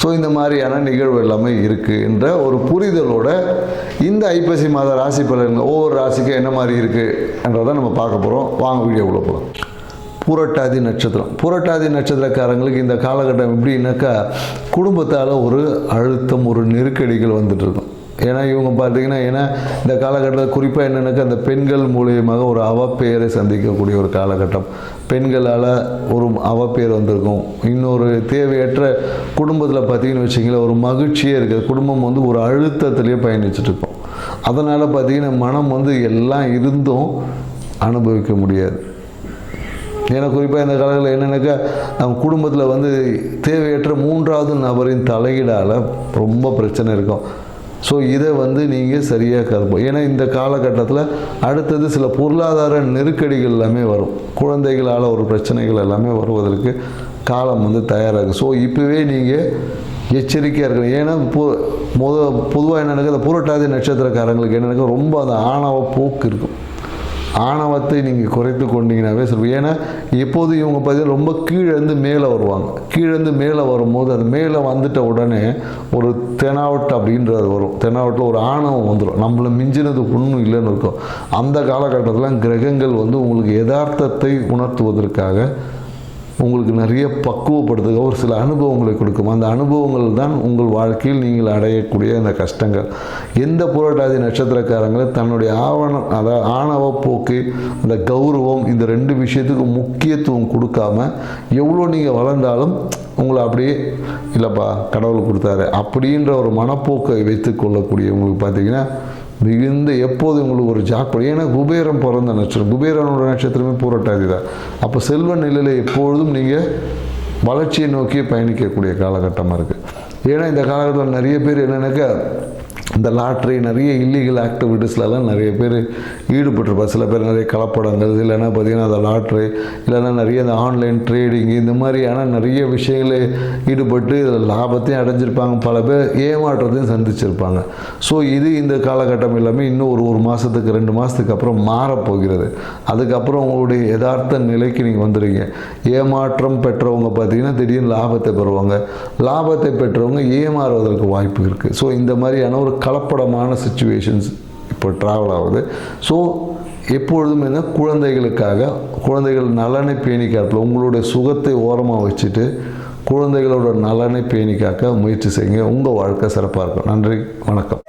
So இந்த மாதிரியான நிகழ்வு எல்லாமே இருக்குது என்ற ஒரு புரிதலோட இந்த ஐப்பசி மாத ராசி பலன்கள் ஒவ்வொரு ராசிக்கும் என்ன மாதிரி இருக்குன்றதை நம்ம பார்க்க போகிறோம் வாங்க வீடியோக்குள்ளே போகலாம் புரட்டாதி நட்சத்திரம். புரட்டாதி நட்சத்திரக்காரங்களுக்கு இந்த காலகட்டம் எப்படின்னாக்கா குடும்பத்தால் ஒரு அழுத்தம் ஒரு நெருக்கடிகள் வந்துட்டு இருக்கும். ஏன்னா இவங்க பார்த்தீங்கன்னா ஏன்னா இந்த காலகட்டத்தில் குறிப்பாக என்னென்னாக்கா அந்த பெண்கள் மூலியமாக ஒரு அவப்பெயரை சந்திக்கக்கூடிய ஒரு காலகட்டம். பெண்களால் ஒரு அவப்பேர் வந்திருக்கும். இன்னொரு தேவையற்ற குடும்பத்தில் பார்த்தீங்கன்னு வச்சிங்களேன் ஒரு மகிழ்ச்சியே இருக்குது. குடும்பம் வந்து ஒரு அழுத்தத்திலேயே பயணிச்சுட்டு அதனால் பார்த்தீங்கன்னா மனம் வந்து எல்லாம் இருந்தும் அனுபவிக்க முடியாது. ஏன்னா குறிப்பாக இந்த காலத்தில் என்னென்னாக்கா நம்ம குடும்பத்தில் வந்து தேவையற்ற மூன்றாவது நபரின் தலையீடால் ரொம்ப பிரச்சனை இருக்கும். ஸோ இதை வந்து நீங்கள் சரியாக கருப்போம் ஏன்னா இந்த காலகட்டத்தில் அடுத்தது சில பொருளாதார நெருக்கடிகள் எல்லாமே வரும். குழந்தைகளால் ஒரு பிரச்சனைகள் எல்லாமே வருவதற்கு காலம் வந்து தயாராகும். ஸோ இப்போவே நீங்கள் எச்சரிக்கையாக இருக்கணும். ஏன்னா பொ முத பொதுவாக என்ன நடக்குது? புரட்டாதி நட்சத்திரக்காரங்களுக்கு என்னென்னாக்கா ரொம்ப அந்த ஆணவ போக்கு இருக்கும். ஆணவத்தை நீங்கள் குறைத்து கொண்டீங்கன்னாவே சொல்லுவோம் ஏன்னா எப்போது இவங்க பார்த்தீங்கன்னா ரொம்ப கீழேருந்து மேலே வருவாங்க. கீழேருந்து மேலே வரும்போது அது மேலே வந்துட்ட உடனே ஒரு தெனாவட்டு அப்படின்றது வரும். தெனாவட்டில் ஒரு ஆணவம் வந்துடும் நம்மளை மிஞ்சினது ஒன்றும் இல்லைன்னு இருக்கும் அந்த காலகட்டத்தில் கிரகங்கள் வந்து உங்களுக்கு யதார்த்தத்தை உணர்த்துவதற்காக உங்களுக்கு நிறைய பக்குவப்படுத்துக ஒரு சில அனுபவங்களை கொடுக்கும். அந்த அனுபவங்கள் தான் உங்கள் வாழ்க்கையில் நீங்கள் அடையக்கூடிய அந்த கஷ்டங்கள். எந்த புரட்டாதி நட்சத்திரக்காரங்களும் தன்னுடைய ஆவணம் அதாவது ஆணவ போக்கு அந்த கௌரவம் இந்த ரெண்டு விஷயத்துக்கு முக்கியத்துவம் கொடுக்காம எவ்வளோ நீங்கள் வளர்ந்தாலும் உங்களை அப்படியே இல்லைப்பா கடவுள் கொடுத்தாரு. அப்படின்ற ஒரு மனப்போக்கை வைத்து கொள்ளக்கூடியவங்களுக்கு பார்த்தீங்கன்னா மிகுந்த எப்போது உங்களுக்கு ஒரு ஜாக்பாடு ஏன்னா குபேரம் பிறந்த நட்சத்திரம் குபேரனோட நட்சத்திரமே பூரட்டாதி தான். அப்போ செல்வ நிலையில் எப்பொழுதும் நீங்கள் வளர்ச்சியை நோக்கி பயணிக்கக்கூடிய காலகட்டமாக இருக்குது ஏன்னா இந்த காலகட்டத்தில் நிறைய பேர் என்னென்னாக்கா இந்த லாட்ரி நிறைய இல்லீகல் ஆக்டிவிட்டீஸ்லலாம் நிறைய பேர் ஈடுபட்டிருப்பா சில பேர் நிறைய கலப்படங்கள் இல்லைன்னா பார்த்தீங்கன்னா அந்த லாட்ரி இல்லைன்னா நிறைய இந்த ஆன்லைன் ட்ரேடிங் இந்த மாதிரியான நிறைய விஷயங்களில் ஈடுபட்டு இதில் லாபத்தையும் அடைஞ்சிருப்பாங்க. பல பேர் ஏமாற்றத்தையும் சந்திச்சிருப்பாங்க. ஸோ இது இந்த காலகட்டம் எல்லாமே இன்னும் ஒரு ஒரு மாதத்துக்கு ரெண்டு மாதத்துக்கு அப்புறம் மாறப்போகிறது. அதுக்கப்புறம் உங்களுடைய யதார்த்த நிலைக்கு நீங்கள் வந்துடுங்க ஏமாற்றம் பெற்றவங்க பார்த்தீங்கன்னா திடீர்னு லாபத்தை பெறுவாங்க. லாபத்தை பெற்றவங்க ஏமாறுவதற்கு வாய்ப்பு இருக்குது ஸோ இந்த மாதிரியான ஒரு கலப்படமான சுச்சுவேஷன்ஸ் இப்போ ட்ராவல் ஆகுது. ஸோ எப்பொழுதும் என்ன குழந்தைகளுக்காக குழந்தைகள் நலனை பேணி காப்பில் உங்களுடைய சுகத்தை ஓரமாக வச்சுட்டு குழந்தைகளோட நலனை பேணி காக்க முயற்சி செய்யுங்க. உங்கள் வாழ்க்கை சிறப்பாக இருக்கும். நன்றி வணக்கம்.